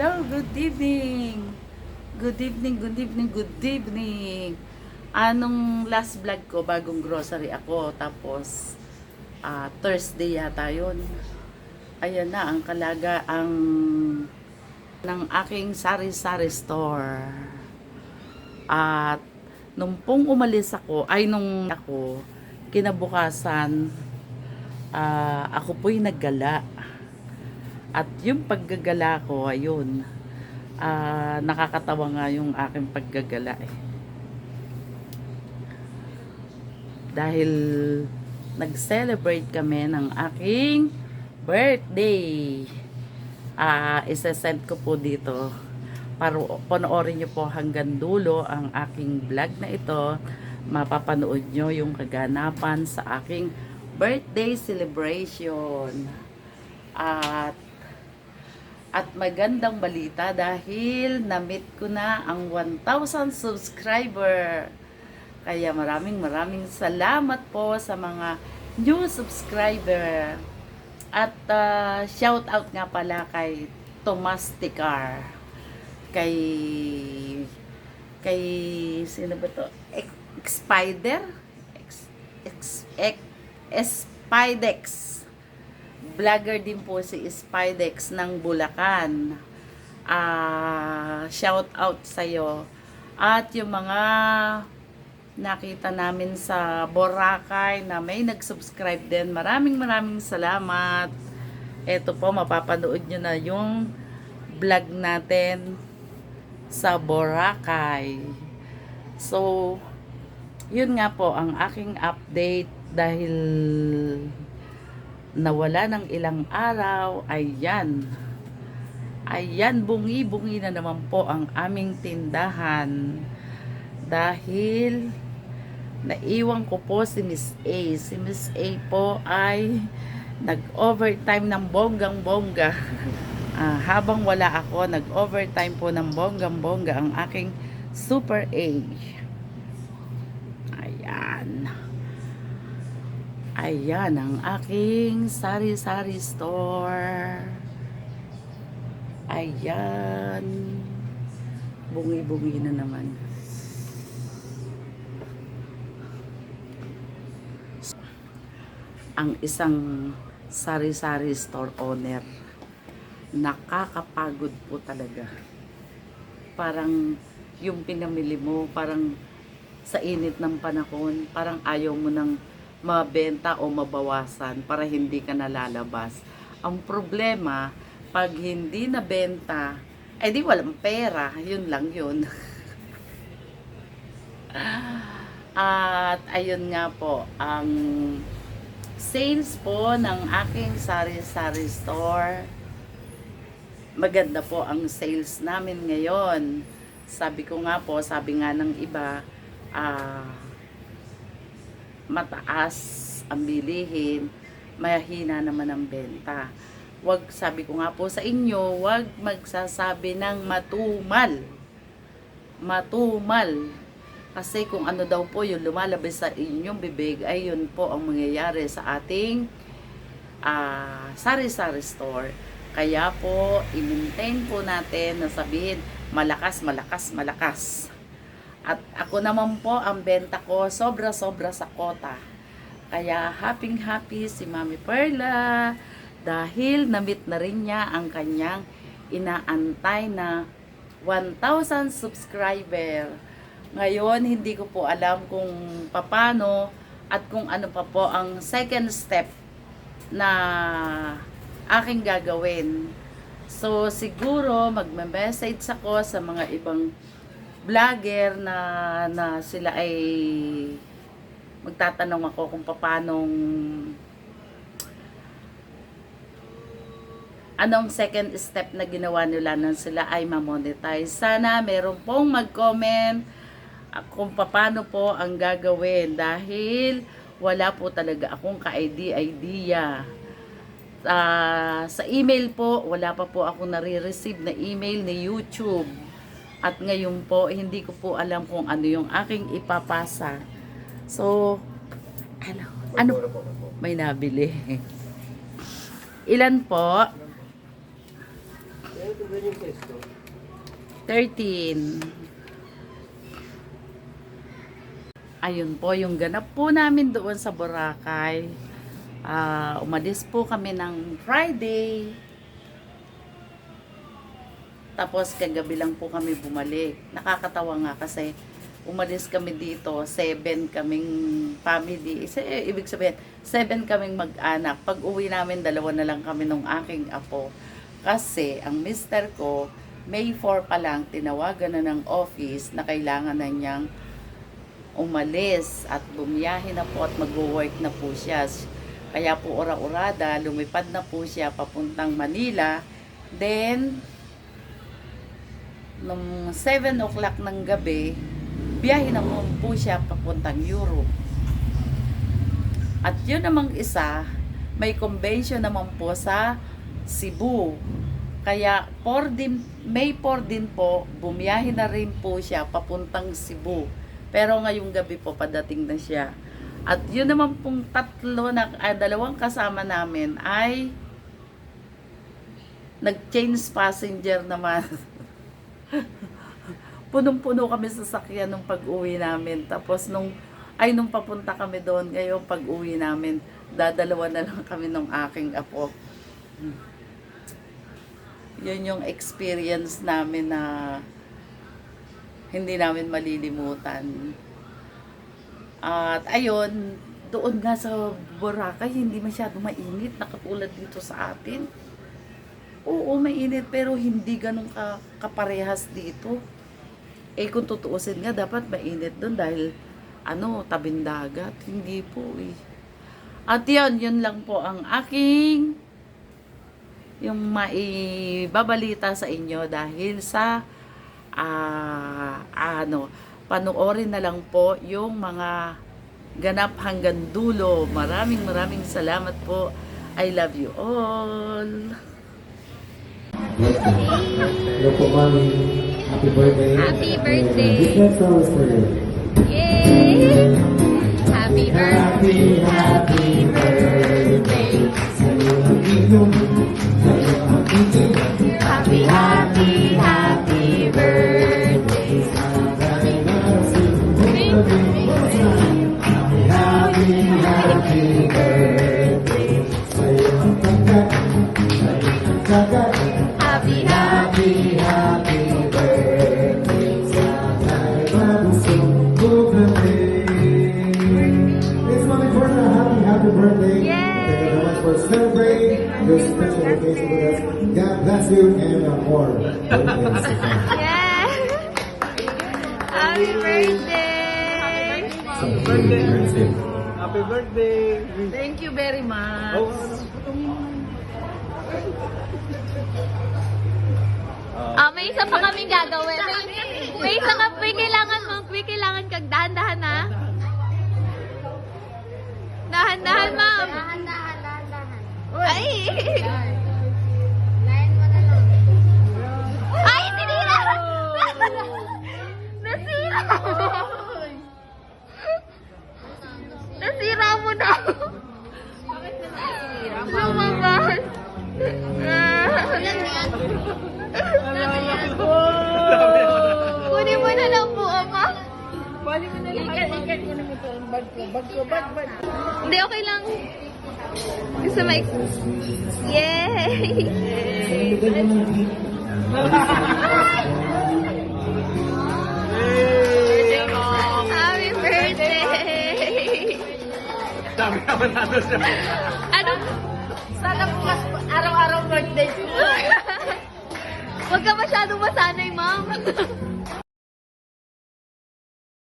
hello, good evening. Good evening, good evening, good evening. Anong last vlog ko, bagong grocery ako, tapos ah, Thursday yata yun. Ayan na, ang kalaga, ang ng aking sari-sari store. At nung pong umalis ako, ay nung ako, kinabukasan, ah, ako po'y naggala. At yung paggagala ko, ayun, ah, nakakatawa nga yung aking paggagala eh. Dahil nag-celebrate kami ng aking birthday. Ah, isa-send ko po dito para panoorin niyo po hanggang dulo ang aking vlog na ito. Mapapanood nyo yung kaganapan sa aking birthday celebration. At at magandang balita dahil na-meet ko na ang 1,000 subscriber. Kaya maraming maraming salamat po sa mga new subscriber. At ah, shout out nga pala kay Tomas Ticar. Kay kay sino ba to? Ex- Spider? Ex, ex, ex, Spidex vlogger din po si Spidex ng Bulacan. Ah, shout out sa iyo. At yung mga nakita namin sa Boracay na may nag-subscribe din. Maraming maraming salamat. Ito po, mapapanood nyo na yung vlog natin sa Boracay. So, yun nga po ang aking update dahil nawala ng ilang araw, ayan. Ayan, bungi-bungi na naman po ang aming tindahan. Dahil naiwan ko po si Miss A. Si Miss A po ay nag-overtime ng bonggang-bongga. Ah, habang wala ako, nag-overtime po ng bonggang-bongga ang aking Super A. Ayan. Ayan ang aking sari-sari store. Ayan. Bungi-bungi na naman. Ang isang sari-sari store owner. Nakakapagod po talaga. Parang yung pinamili mo, parang sa init ng panahon, parang ayaw mo nang mabenta o mabawasan para hindi ka nalalabas. Ang problema, pag hindi nabenta, eh di walang pera. Yun lang yun. At ayun nga po, ang sales po ng aking sari-sari store. Maganda po ang sales namin ngayon. Sabi ko nga po, sabi nga ng iba, ah, mataas ang bilihin, mahina naman ang benta. Wag sabi ko nga po sa inyo, wag magsasabi ng matumal. Matumal. Kasi kung ano daw po yung lumalabas sa inyong bibig, ay yun po ang mangyayari sa ating ah, sari-sari store. Kaya po, i-maintain po natin na sabihin, malakas, malakas, malakas. At ako naman po, ang benta ko, sobra-sobra sa kota. Kaya happy-happy si Mami Perla dahil namit na rin niya ang kanyang inaantay na 1,000 subscriber. Ngayon, hindi ko po alam kung paano at kung ano pa po ang second step na aking gagawin. So, siguro magme-message ako sa mga ibang vlogger na, na sila ay magtatanong ako kung paanong anong second step na ginawa nila nang sila ay mamonetize. Sana meron pong mag-comment ah, kung paano po ang gagawin dahil wala po talaga akong ka-idea. Ah, sa email po, wala pa po ako nare-receive na email ni YouTube. At ngayon po, hindi ko po alam kung ano yung aking ipapasa. So, ano, ano, may nabili. Ilan po? Ito ba yung pesto? 13. Ayun po, yung ganap po namin doon sa Boracay. Ah, umalis po kami ng Friday. Tapos kagabi lang po kami bumalik. Nakakatawa nga kasi umalis kami dito, seven kaming family. Isa, eh, ibig sabihin, seven kaming mag-anak. Pag uwi namin, dalawa na lang kami nung aking apo. Kasi ang mister ko, May 4 pa lang, tinawagan na ng office na kailangan na niyang umalis at bumiyahe na po at mag-work na po siya. Kaya po ora-orada, lumipad na po siya papuntang Manila. Then, nung 7 o'clock ng gabi, biyahe na po, siya papuntang Europe. At yun namang isa, may convention naman po sa Cebu. Kaya 4 din, May 4 din po, bumiyahe na rin po siya papuntang Cebu. Pero ngayong gabi po padating na siya. At yun naman pong tatlo na ah, dalawang kasama namin ay nag-change passenger naman. Punong-puno kami sa sakyan nung pag-uwi namin. Tapos nung ay nung papunta kami doon, ngayon pag-uwi namin, dadalawa na lang kami nung aking apo. Yun yung experience namin na hindi namin malilimutan. At ayun, doon nga sa Boracay, hindi masyado mainit, nakatulad dito sa atin. Oo, mainit, pero hindi ganun ka, kaparehas dito. Eh, kung tutuusin nga, dapat mainit doon dahil, ano, tabing dagat. Hindi po eh. At yun, yun lang po ang aking yung maibabalita sa inyo dahil sa ah, ano, panoorin na lang po yung mga ganap hanggang dulo. Maraming maraming salamat po. I love you all. Hello po, Mami. Happy birthday. Happy birthday. Song is for you. Yay! Happy birthday! Happy, happy birthday. Sa'yo ang inyong, sa'yo ang inyong. Happy, happy, happy birthday! Happy, happy, happy, happy birthday. Yay! Thank you very much for celebrating your special occasion with us. God bless you and uh, more. birthdays to come. Yeah! Happy birthday! Happy birthday. Happy birthday! Thank you very much. Oh, ano? Ah, may isa pa kaming gagawin. May, may isa ka, may kailangan Ay! Gusto ma Yay! Happy birthday! Ano? Sana bukas araw-araw birthday ko. Huwag ka masyadong masanay, ma'am.